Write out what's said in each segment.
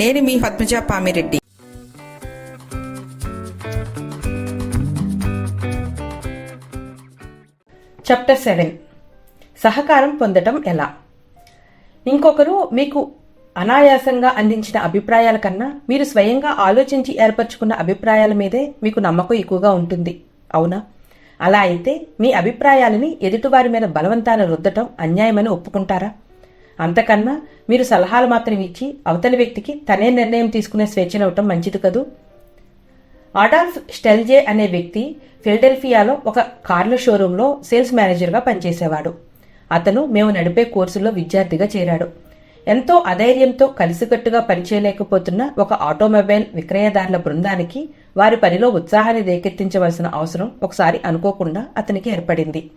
నేను మీ Padmaja Pamireddy. Chapter seven సహకారం పొందటం ఎలా? ఇంకొకరు మీకు అనాయాసంగా అందించిన అభిప్రాయాల కన్నా మీరు స్వయంగా ఆలోచించి ఏర్పరచుకున్న అభిప్రాయాల మీదే మీకు నమ్మకం ఎక్కువగా ఉంటుంది. అవునా? అలా అయితే మీ అభిప్రాయాలని ఎదుటివారి మీద బలవంతాన రుద్దటం అన్యాయమని ఒప్పుకుంటారా? అంతకన్నా మీరు సలహాలు మాత్రం ఇచ్చి అవతలి వ్యక్తికి తనే నిర్ణయం తీసుకునే స్వేచ్ఛనవ్వటం మంచిది కదూ? అడాల్ఫ్ స్టెల్జే అనే వ్యక్తి ఫిలడెల్ఫియాలో ఒక కార్ల షోరూంలో సేల్స్ మేనేజర్గా పనిచేసేవాడు. అతను మేము నడిపే కోర్సులో విద్యార్థిగా చేరాడు. ఎంతో అధైర్యంతో కలిసికట్టుగా పనిచేయలేకపోతున్న ఒక ఆటోమొబైల్ విక్రయదారుల బృందానికి వారి పనిలో ఉత్సాహాన్ని రేకెత్తించవలసిన అవసరం ఒకసారి అనుకోకుండా అతనికి ఏర్పడింది.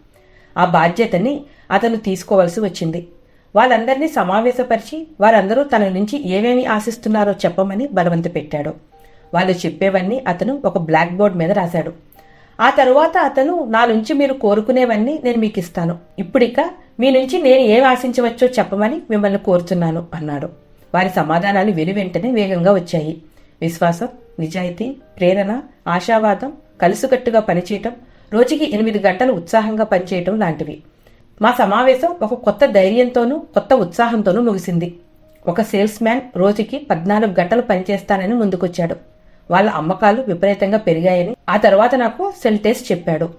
ఆ బాధ్యతని అతను తీసుకోవలసి వచ్చింది. వాళ్ళందరినీ సమావేశపరిచి వారందరూ తన నుంచి ఏమేమి ఆశిస్తున్నారో చెప్పమని బలవంత పెట్టాడు. వాళ్ళు చెప్పేవన్నీ అతను ఒక బ్లాక్ బోర్డ్ మీద రాశాడు. ఆ తరువాత అతను నా నుంచి మీరు కోరుకునేవన్నీ నేను మీకు ఇస్తాను ఇప్పుడిక మీ నుంచి నేను ఏం ఆశించవచ్చో చెప్పమని మిమ్మల్ని కోరుతున్నాను అన్నాడు. వారి సమాధానాలు వెను వెంటనే వేగంగా వచ్చాయి. విశ్వాసం నిజాయితీ ప్రేరణ ఆశావాదం కలిసికట్టుగా పనిచేయటం రోజుకి ఎనిమిది గంటలు ఉత్సాహంగా పనిచేయటం లాంటివి. మా సమావేశం ఒక కొత్త ధైర్యంతోనూ కొత్త ఉత్సాహంతోనూ ముగిసింది. ఒక సేల్స్ మ్యాన్ రోజుకి పద్నాలుగు గంటలు పనిచేస్తానని ముందుకొచ్చాడు. వాళ్ళ అమ్మకాలు విపరీతంగా పెరిగాయని ఆ తర్వాత నాకు సెల్ టెస్ట్ చెప్పాడు.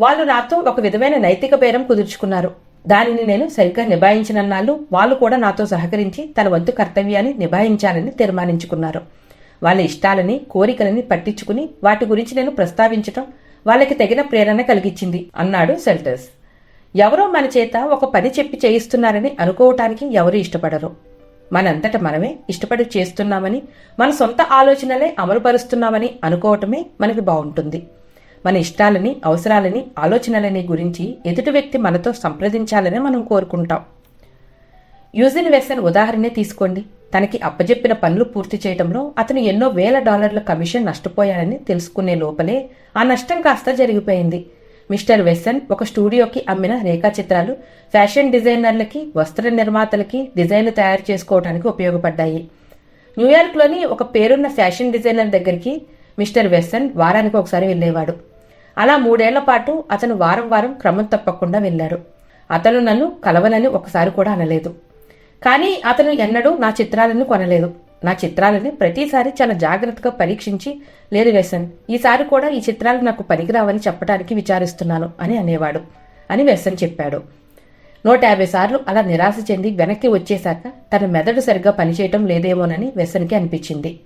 వాళ్ళు నాతో ఒక విధమైన నైతిక బేరం కుదుర్చుకున్నారు. దానిని నేను సరిగ్గా నిభాయించినన్నాళ్ళు వాళ్ళు కూడా నాతో సహకరించి తన వంతు కర్తవ్యాన్ని నిభాయించాలని తీర్మానించుకున్నారు. వాళ్ళ ఇష్టాలని కోరికలని పట్టించుకుని వాటి గురించి నేను ప్రస్తావించటం వాళ్ళకి తగిన ప్రేరణ కలిగించింది అన్నాడు సెల్టర్స్ ఎవరో మన చేత ఒక పని చెప్పి చేయిస్తున్నారని అనుకోవటానికి ఎవరు ఇష్టపడరు. మనంతట మనమే ఇష్టపడి చేస్తున్నామని మన సొంత ఆలోచనలే అమలుపరుస్తున్నామని అనుకోవటమే మనకి బాగుంటుంది. మన ఇష్టాలని అవసరాలని ఆలోచనలని గురించి ఎదుటి వ్యక్తి మనతో సంప్రదించాలని మనం కోరుకుంటాం. యూజిన్ వెసన్ ఉదాహరణే తీసుకోండి. తనకి అప్పజెప్పిన పనులు పూర్తి చేయడంలో అతను ఎన్నో వేల డాలర్ల కమిషన్ నష్టపోయాడని తెలుసుకునే లోపలే ఆ నష్టం కాస్త జరిగిపోయింది. మిస్టర్ వెస్సన్ ఒక స్టూడియోకి అమ్మిన రేఖాచిత్రాలు ఫ్యాషన్ డిజైనర్లకి వస్త్ర నిర్మాతలకి డిజైన్లు తయారు చేసుకోవడానికి ఉపయోగపడ్డాయి. న్యూయార్క్లోని ఒక పేరున్న ఫ్యాషన్ డిజైనర్ దగ్గరికి మిస్టర్ వెస్సన్ వారానికి ఒకసారి వెళ్ళేవాడు. అలా మూడేళ్ళ పాటు అతను వారం వారం క్రమం తప్పకుండా వెళ్ళాడు. అతను నన్ను కలవనని ఒకసారి కూడా అనలేదు. కానీ అతను ఎన్నడూ నా చిత్రాలను కొనలేదు. నా చిత్రాలని ప్రతిసారి చాలా జాగ్రత్తగా పరీక్షించి లేదు వ్యసన్ ఈసారి కూడా ఈ చిత్రాలు నాకు పనికిరావని చెప్పడానికి విచారిస్తున్నాను అని అనేవాడు అని వ్యసన్ చెప్పాడు. నూట యాభై సార్లు అలా నిరాశ చెంది వెనక్కి వచ్చేశాక తన మెదడు సరిగ్గా పనిచేయటం లేదేమోనని వ్యసన్కి అనిపించింది.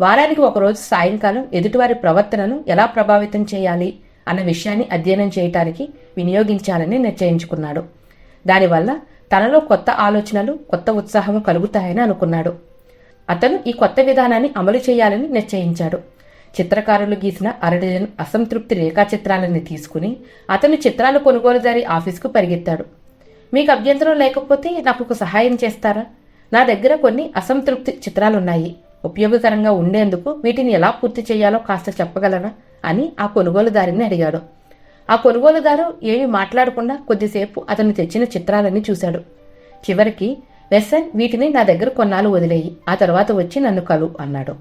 వారానికి ఒకరోజు సాయంకాలం ఎదుటివారి ప్రవర్తనను ఎలా ప్రభావితం చేయాలి అన్న విషయాన్ని అధ్యయనం చేయటానికి వినియోగించాలని నిశ్చయించుకున్నాడు దానివల్ల తనలో కొత్త ఆలోచనలు కొత్త ఉత్సాహం కలుగుతాయని అనుకున్నాడు. అతను ఈ కొత్త విధానాన్ని అమలు చేయాలని నిశ్చయించాడు. చిత్రకారులు గీసిన అరడజన్ అసంతృప్తి రేఖాచిత్రాలని తీసుకుని అతను చిత్రాలు కొనుగోలుదారి ఆఫీస్కు పరిగెత్తాడు. మీకు అభ్యంతరం లేకపోతే నాకు ఒక సహాయం చేస్తారా? నా దగ్గర కొన్ని అసంతృప్తి చిత్రాలున్నాయి. ఉపయోగకరంగా ఉండేందుకు వీటిని ఎలా పూర్తి చేయాలో కాస్త చెప్పగలరా? అని ఆ కొనుగోలుదారిని అడిగాడు. ఆ కొనుగోలుదారు ఏమీ మాట్లాడకుండా కొద్దిసేపు అతను తెచ్చిన చిత్రాలన్నీ చూశాడు. చివరికి వెస్సన్ వీటిని నా దగ్గర కొన్నాళ్ళు వదిలేయి. ఆ తర్వాత వచ్చి నన్ను కలు అన్నాడు.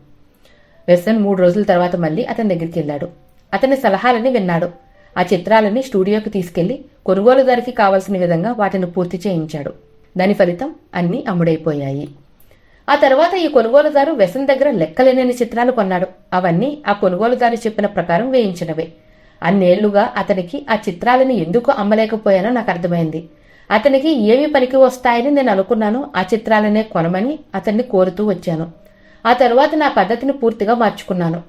వెస్సన్ మూడు రోజుల తర్వాత మళ్ళీ అతని దగ్గరికి వెళ్ళాడు. అతని సలహాలని విన్నాడు. ఆ చిత్రాలని స్టూడియోకి తీసుకెళ్ళి కొనుగోలుదారికి కావలసిన విధంగా వాటిని పూర్తి చేయించాడు. దాని ఫలితం అన్నీ అమ్ముడైపోయాయి. ఆ తర్వాత ఈ కొనుగోలుదారు వ్యసన్ దగ్గర లెక్కలేనని చిత్రాలు కొన్నాడు. అవన్నీ ఆ కొనుగోలుదారు చెప్పిన ప్రకారం వేయించినవే. అన్నేళ్ళుగా అతనికి ఆ చిత్రాలను ఎందుకు అమ్మలేకపోయానో నాకు అర్థమైంది. అతనికి ఏవి పనికి వస్తాయని నేను అనుకున్నాను. ఆ చిత్రాలనే కొనమని అతన్ని కోరుతూ వచ్చాను. ఆ తరువాత నా పద్ధతిని పూర్తిగా మార్చుకున్నాను.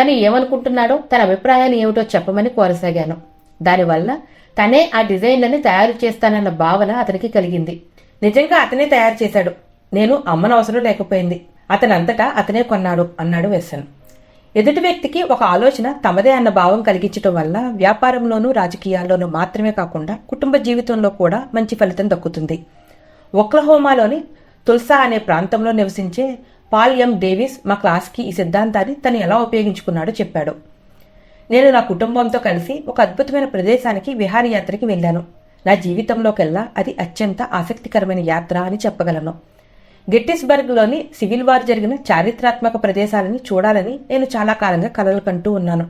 తను ఏమనుకుంటున్నాడో తన అభిప్రాయాలు ఏమిటో చెప్పమని కోరసాగాను. దానివల్ల తనే ఆ డిజైన్లని తయారు చేస్తానన్న భావన అతనికి కలిగింది. నిజంగా అతనే తయారు చేశాడు. నేను అమ్మన అవసరం లేకపోయింది. అతనంతటా అతనే కొన్నాడు అన్నాడు వెస్సన్. ఎదుటి వ్యక్తికి ఒక ఆలోచన తమదే అన్న భావం కలిగించటం వల్ల వ్యాపారంలోనూ రాజకీయాల్లోనూ మాత్రమే కాకుండా కుటుంబ జీవితంలో కూడా మంచి ఫలితం దక్కుతుంది. ఒక్లహోమాలోని తుల్సా అనే ప్రాంతంలో నివసించే పాల్ ఎం డేవిస్ మా క్లాస్కి ఈ సిద్ధాంతాన్ని తను ఎలా ఉపయోగించుకున్నాడో చెప్పాడు. నేను నా కుటుంబంతో కలిసి ఒక అద్భుతమైన ప్రదేశానికి విహారయాత్రకి వెళ్ళాను. నా జీవితంలోకెల్లా అది అత్యంత ఆసక్తికరమైన యాత్ర అని చెప్పగలను. గెట్టిస్బర్గ్లోని సివిల్ వార్ జరిగిన చారిత్రాత్మక ప్రదేశాలని చూడాలని నేను చాలా కాలంగా కలలు కంటూ ఉన్నాను.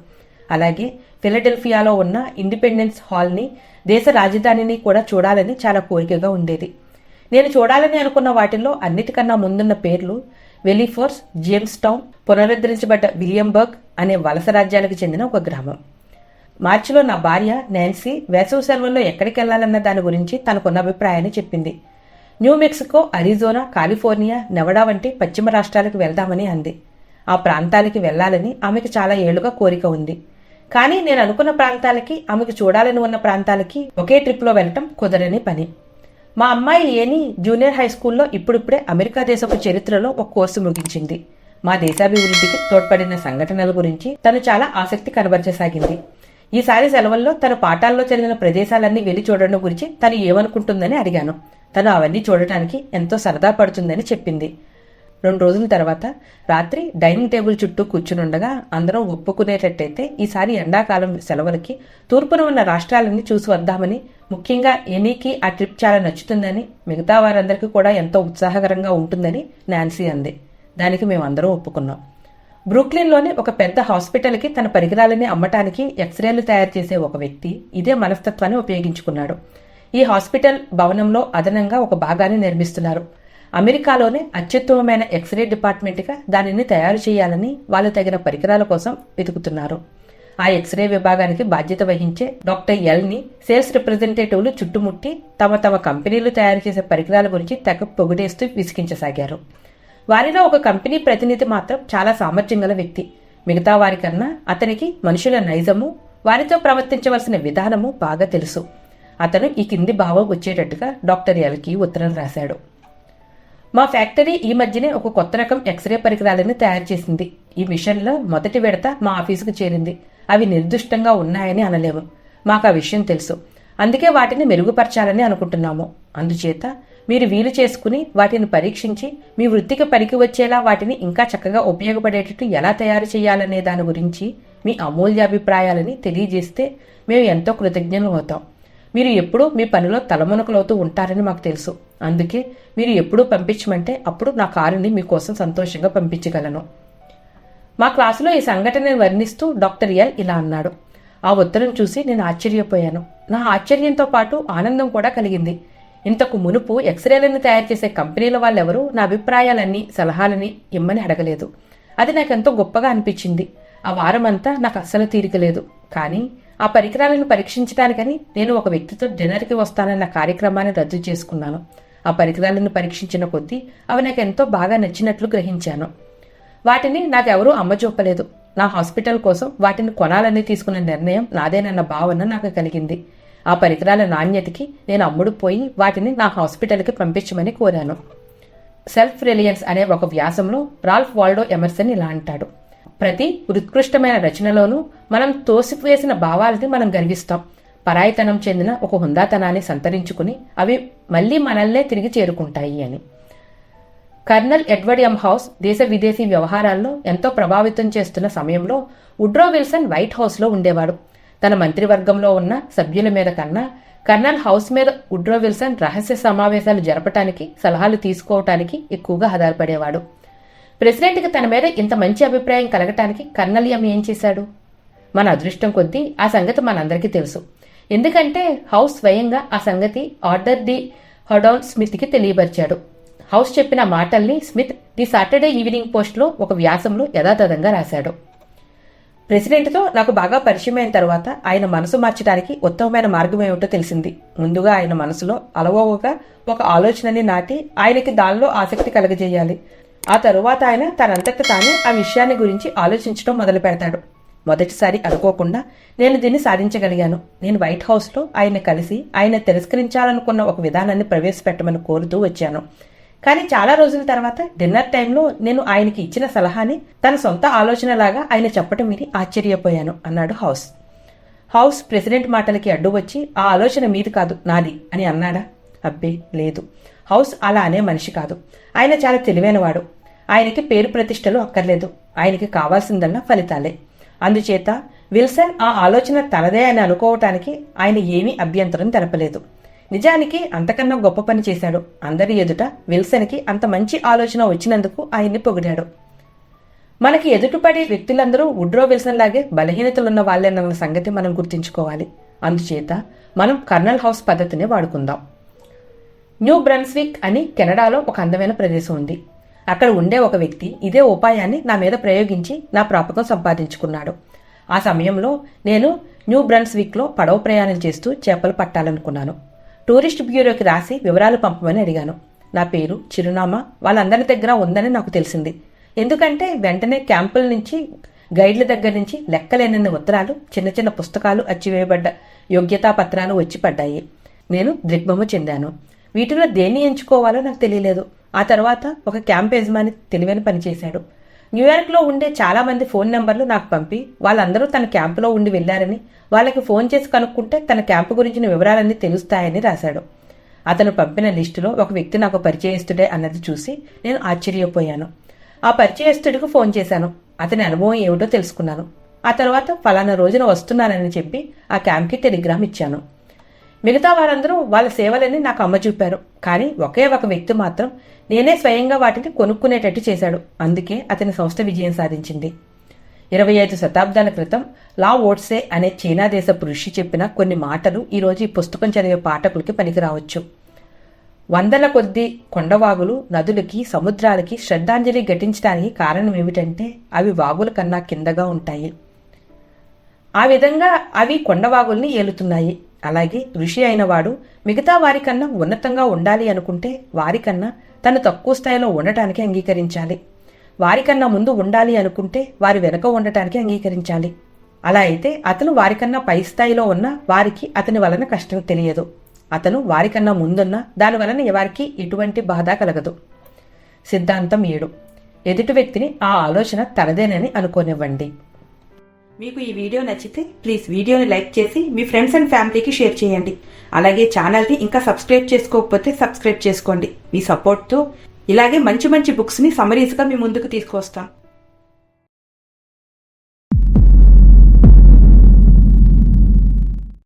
అలాగే ఫిలడెల్ఫియాలో ఉన్న ఇండిపెండెన్స్ హాల్ని దేశ రాజధానిని కూడా చూడాలని చాలా కోరికగా ఉండేది. నేను చూడాలని అనుకున్న వాటిల్లో అన్నిటికన్నా ముందున్న పేర్లు వెలిఫోర్స్ జేమ్స్ టౌన్ పునరుద్ధరించబడ్డ విలియంబర్గ్ అనే వలస రాజ్యాలకు చెందిన ఒక గ్రామం. మార్చిలో నా భార్య నాన్సీ వేసవి సెలవుల్లో ఎక్కడికి వెళ్ళాలన్న దాని గురించి తనకున్న అభిప్రాయాన్ని చెప్పింది. New Mexico Arizona California Nevada వంటి పశ్చిమ రాష్ట్రాలకు వెళ్దామని అంది. ఆ ప్రాంతాలకి వెళ్ళాలని ఆమెకు చాలా ఏళ్ళుగా కోరిక ఉంది. కానీ నేను అనుకున్న ప్రాంతాలకి ఆమెకు చూడాలని ఉన్న ప్రాంతాలకి ఒకే ట్రిప్లో వెళ్ళటం కుదరని పని. మా అమ్మాయి ఏని జూనియర్ హై స్కూల్లో ఇప్పుడిప్పుడే అమెరికా దేశపు చరిత్రలో ఒక కోర్సు ముగించింది. మా దేశాభివృద్ధికి తోడ్పడిన సంఘటనల గురించి తను చాలా ఆసక్తి కనబరచసాగింది. ఈసారి సెలవుల్లో తన పాఠాల్లో జరిగిన ప్రదేశాలన్నీ వెళ్ళి చూడడం గురించి తను ఏమనుకుంటుందని అడిగాను. తను అవన్నీ చూడటానికి ఎంతో సరదా పడుతుందని చెప్పింది. రెండు రోజుల తర్వాత రాత్రి డైనింగ్ టేబుల్ చుట్టూ కూర్చునుండగా అందరం ఒప్పుకునేటట్టయితే ఈసారి ఎండాకాలం సెలవులకి తూర్పున ఉన్న రాష్ట్రాలన్నీ చూసి వద్దామని ముఖ్యంగా ఎనీకి ఆ ట్రిప్ చాలా నచ్చుతుందని మిగతా వారందరికీ కూడా ఎంతో ఉత్సాహకరంగా ఉంటుందని నాన్సీ అంది. దానికి మేమందరం ఒప్పుకున్నాం. బ్రూక్లిన్లోని ఒక పెద్ద హాస్పిటల్కి తన పరికరాలని అమ్మటానికి ఎక్స్రేలు తయారు చేసే ఒక వ్యక్తి ఇదే మనస్తత్వాన్ని ఉపయోగించుకున్నాడు. ఈ హాస్పిటల్ భవనంలో అదనంగా ఒక భాగాన్ని నిర్మిస్తున్నారు. అమెరికాలోనే అత్యుత్తమమైన ఎక్స్రే డిపార్ట్మెంట్గా దానిని తయారు చేయాలని వాళ్ళు తగిన పరికరాల కోసం వెతుకుతున్నారు. ఆ ఎక్స్రే విభాగానికి బాధ్యత వహించే డాక్టర్ ఎల్ని సేల్స్ రిప్రజెంటేటివ్లు చుట్టుముట్టి తమ తమ కంపెనీలు తయారు చేసే పరికరాల గురించి తెగ పొగిడేస్తూ విసిగించసాగారు. వారిలో ఒక కంపెనీ ప్రతినిధి మాత్రం చాలా సామర్థ్యం గల వ్యక్తి. మిగతా వారికన్నా అతనికి మనుషుల నైజము వారితో ప్రవర్తించవలసిన విధానము బాగా తెలుసు. అతను ఈ కింది భావం వచ్చేటట్టుగా డాక్టర్ ఎల్కి ఉత్తరం రాశాడు. మా ఫ్యాక్టరీ ఈ మధ్యనే ఒక కొత్త రకం ఎక్స్రే పరికరాలను తయారు చేసింది. ఈ మిషన్లో మొదటి విడత మా ఆఫీసుకు చేరింది. అవి నిర్దిష్టంగా ఉన్నాయని అనలేము. మాకు ఆ విషయం తెలుసు. అందుకే వాటిని మెరుగుపరచాలని అనుకుంటున్నాము. అందుచేత మీరు వీలు చేసుకుని వాటిని పరీక్షించి మీ వృత్తికి పనికి వచ్చేలా వాటిని ఇంకా చక్కగా ఉపయోగపడేటట్టు ఎలా తయారు చేయాలనే దాని గురించి మీ అమూల్యాభిప్రాయాలని తెలియజేస్తే మేము ఎంతో కృతజ్ఞులు అవుతాం. మీరు ఎప్పుడూ మీ పనిలో తలమునకలవుతూ ఉంటారని మాకు తెలుసు. అందుకే మీరు ఎప్పుడూ పంపించమంటే అప్పుడు నా కారుని మీకోసం సంతోషంగా పంపించగలను. మా క్లాసులో ఈ సంఘటనను వర్ణిస్తూ డాక్టర్ ఎల్ ఇలా అన్నాడు. ఆ ఉత్తరం చూసి నేను ఆశ్చర్యపోయాను. నా ఆశ్చర్యంతో పాటు ఆనందం కూడా కలిగింది. ఇంతకు మునుపు ఎక్స్రేలను తయారు చేసే కంపెనీల వాళ్ళెవరూ నా అభిప్రాయాలన్నీ సలహాలని ఇమ్మని అడగలేదు. అది నాకెంతో గొప్పగా అనిపించింది. ఆ వారమంతా నాకు అస్సలు తీరికలేదు కానీ ఆ పరికరాలను పరీక్షించడానికని నేను ఒక వ్యక్తితో డిన్నర్కి వస్తానన్న కార్యక్రమాన్ని రద్దు చేసుకున్నాను. ఆ పరికరాలను పరీక్షించిన కొద్దీ అవి నాకు ఎంతో బాగా నచ్చినట్లు గ్రహించాను. వాటిని నాకెవరూ అమ్మజూపలేదు నా హాస్పిటల్ కోసం వాటిని కొనాలని తీసుకున్న నిర్ణయం నాదేనన్న భావన నాకు కలిగింది. ఆ పరికరాల నాణ్యతకి నేను అమ్ముడు పోయి వాటిని నా హాస్పిటల్కి పంపించమని కోరాను. సెల్ఫ్ రిలయన్స్ అనే ఒక వ్యాసంలో రాల్ఫ్ వాల్డో ఎమర్సన్ ఇలా అంటాడు. ప్రతి ఉత్కృష్టమైన రచనలోనూ మనం తోసివేసిన భావాలని మనం గర్విస్తాం. పరాయితనం చెందిన ఒక హుందాతనాన్ని సంతరించుకుని అవి మళ్ళీ మనల్నే తిరిగి చేరుకుంటాయి అని. కర్నల్ ఎడ్వర్డ్ ఎం హౌస్ దేశ విదేశీ వ్యవహారాల్లో ఎంతో ప్రభావితం చేస్తున్న సమయంలో ఉడ్రో విల్సన్ వైట్ హౌస్లో ఉండేవాడు. తన మంత్రివర్గంలో ఉన్న సభ్యుల మీద కన్నా కర్నల్ హౌస్ మీద ఉడ్రో విల్సన్ రహస్య సమావేశాలు జరపటానికి సలహాలు తీసుకోవటానికి ఎక్కువగా ఆధారపడేవాడు. ప్రెసిడెంట్కి తన మీద ఇంత మంచి అభిప్రాయం కలగటానికి కర్నలియం ఏం చేశాడు? మన అదృష్టం కొద్దీ ఆ సంగతి మనందరికీ తెలుసు. ఎందుకంటే హౌస్ స్వయంగా ఆ సంగతి ఆర్డర్ ది హడౌన్ స్మిత్కి తెలియపరిచాడు. హౌస్ చెప్పిన మాటల్ని స్మిత్ ది సాటర్డే ఈవినింగ్ పోస్ట్లో ఒక వ్యాసంలో యథాతథంగా రాశాడు. ప్రెసిడెంట్తో నాకు బాగా పరిచయం అయిన తర్వాత ఆయన మనసు మార్చడానికి ఉత్తమమైన మార్గం ఏమిటో తెలిసింది. ముందుగా ఆయన మనసులో అలవోగా ఒక ఆలోచనని నాటి ఆయనకి దానిలో ఆసక్తి కలగజేయాలి. ఆ తరువాత ఆయన తనంతట తానే ఆ విషయాన్ని గురించి ఆలోచించడం మొదలు పెడతాడు మొదటిసారి అనుకోకుండా నేను దీన్ని సాధించగలిగాను. నేను వైట్ హౌస్లో ఆయన కలిసి ఆయన తిరస్కరించాలనుకున్న ఒక విధానాన్ని ప్రవేశపెట్టమని కోరుతూ వచ్చాను. కానీ చాలా రోజుల తర్వాత డిన్నర్ టైంలో నేను ఆయనకి ఇచ్చిన సలహాని తన సొంత ఆలోచనలాగా ఆయన చెప్పటం విని ఆశ్చర్యపోయాను అన్నాడు హౌస్. హౌస్ ప్రెసిడెంట్ మాటలకి అడ్డు వచ్చి ఆ ఆలోచన మీది కాదు నాది అని అన్నాడా? అబ్బే లేదు. హౌస్ అలా అనే మనిషి కాదు. ఆయన చాలా తెలివైనవాడు. ఆయనకి పేరు ప్రతిష్టలు అక్కర్లేదు. ఆయనకి కావాల్సిందల్లా ఫలితాలే. అందుచేత విల్సన్ ఆ ఆలోచన తనదే అని అనుకోవటానికి ఆయన ఏమీ అభ్యంతరం తెలపలేదు. నిజానికి అంతకన్నా గొప్ప పని చేశాడు. అందరి ఎదుట విల్సన్కి అంత మంచి ఆలోచన వచ్చినందుకు ఆయన్ని పొగిడాడు. మనకి ఎదుటిపడే వ్యక్తులందరూ ఉడ్రో విల్సన్ లాగే బలహీనతలున్న వాళ్ళేనన్న సంగతి మనం గుర్తుంచుకోవాలి. అందుచేత మనం కర్నల్ హౌస్ పద్ధతిని వాడుకుందాం. న్యూ బ్రన్స్విక్ అని కెనడాలో ఒక అందమైన ప్రదేశం ఉంది. అక్కడ ఉండే ఒక వ్యక్తి ఇదే ఉపాయాన్ని నా మీద ప్రయోగించి నా ప్రాపకం సంపాదించుకున్నాడు. ఆ సమయంలో నేను న్యూ బ్రన్స్విక్లో పడవ ప్రయాణం చేస్తూ చేపలు పట్టాలనుకున్నాను. టూరిస్ట్ బ్యూరోకి రాసి వివరాలు పంపమని అడిగాను. నా పేరు చిరునామా వాళ్ళందరి దగ్గర ఉందని నాకు తెలిసింది. ఎందుకంటే వెంటనే క్యాంపుల నుంచి గైడ్ల దగ్గర నుంచి లెక్కలేనన్ని ఉత్తరాలు చిన్న చిన్న పుస్తకాలు అచ్చివేయబడ్డ యోగ్యతా పత్రాలు వచ్చి పడ్డాయి. నేను దిగ్భమ చెందాను. వీటిలో దేన్ని ఎంచుకోవాలో నాకు తెలియలేదు. ఆ తర్వాత ఒక క్యాంప్ యజమాని తెలివైన పనిచేశాడు న్యూయార్క్లో ఉండే చాలామంది ఫోన్ నెంబర్లు నాకు పంపి వాళ్ళందరూ తన క్యాంపులో ఉండి వెళ్ళారని వాళ్ళకి ఫోన్ చేసి కనుక్కుంటే తన క్యాంపు గురించిన వివరాలన్నీ తెలుస్తాయని రాశాడు. అతను పంపిన లిస్టులో ఒక వ్యక్తి నాకు పరిచయస్తుడే అన్నది చూసి నేను ఆశ్చర్యపోయాను. ఆ పరిచయస్తుడికి ఫోన్ చేశాను. అతని అనుభవం ఏమిటో తెలుసుకున్నాను. ఆ తర్వాత ఫలానా రోజున వస్తున్నానని చెప్పి ఆ క్యాంప్కి టెలిగ్రామ్ ఇచ్చాను. మిగతా వారందరూ వాళ్ళ సేవలని నాకు అమ్మ చూపారు కానీ ఒకే ఒక వ్యక్తి మాత్రం నేనే స్వయంగా వాటిని కొనుక్కునేటట్టు చేశాడు. అందుకే అతని సంస్థ విజయం సాధించింది. ఇరవై ఐదు శతాబ్దాల క్రితం లా ఓట్సే అనే చైనా దేశపు ఋషి చెప్పిన కొన్ని మాటలు ఈరోజు ఈ పుస్తకం చదివే పాఠకులకి పనికిరావచ్చు. వందల కొద్ది కొండవాగులు నదులకి సముద్రాలకి శ్రద్ధాంజలి ఘటించడానికి కారణం ఏమిటంటే అవి వాగుల కన్నా కిందగా ఉంటాయి. ఆ విధంగా అవి కొండవాగుల్ని ఏలుతున్నాయి. అలాగే ఋషి అయినవాడు మిగతా వారికన్నా ఉన్నతంగా ఉండాలి అనుకుంటే వారికన్నా తను తక్కువ స్థాయిలో ఉండటానికి అంగీకరించాలి. వారికన్నా ముందు ఉండాలి అనుకుంటే వారి వెనుక ఉండటానికి అంగీకరించాలి. అలా అయితే అతను వారికన్నా పై స్థాయిలో ఉన్న వారికి అతని వలన కష్టం తెలియదు. అతను వారికన్నా ముందున్న దాని వలన ఎవరికి ఎటువంటి బాధ కలగదు. సిద్ధాంతం ఏడు. ఎదుటి వ్యక్తిని ఆ ఆలోచన తనదేనని అనుకోనివ్వండి. మీకు ఈ వీడియో నచ్చితే ప్లీజ్ వీడియోని లైక్ చేసి మీ ఫ్రెండ్స్ అండ్ ఫ్యామిలీకి షేర్ చేయండి. అలాగే ఛానల్ని ఇంకా సబ్స్క్రైబ్ చేసుకోకపోతే సబ్స్క్రైబ్ చేసుకోండి. మీ సపోర్ట్తో ఇలాగే మంచి మంచి బుక్స్ని సమరీస్గా మీ ముందుకు తీసుకొస్తాం.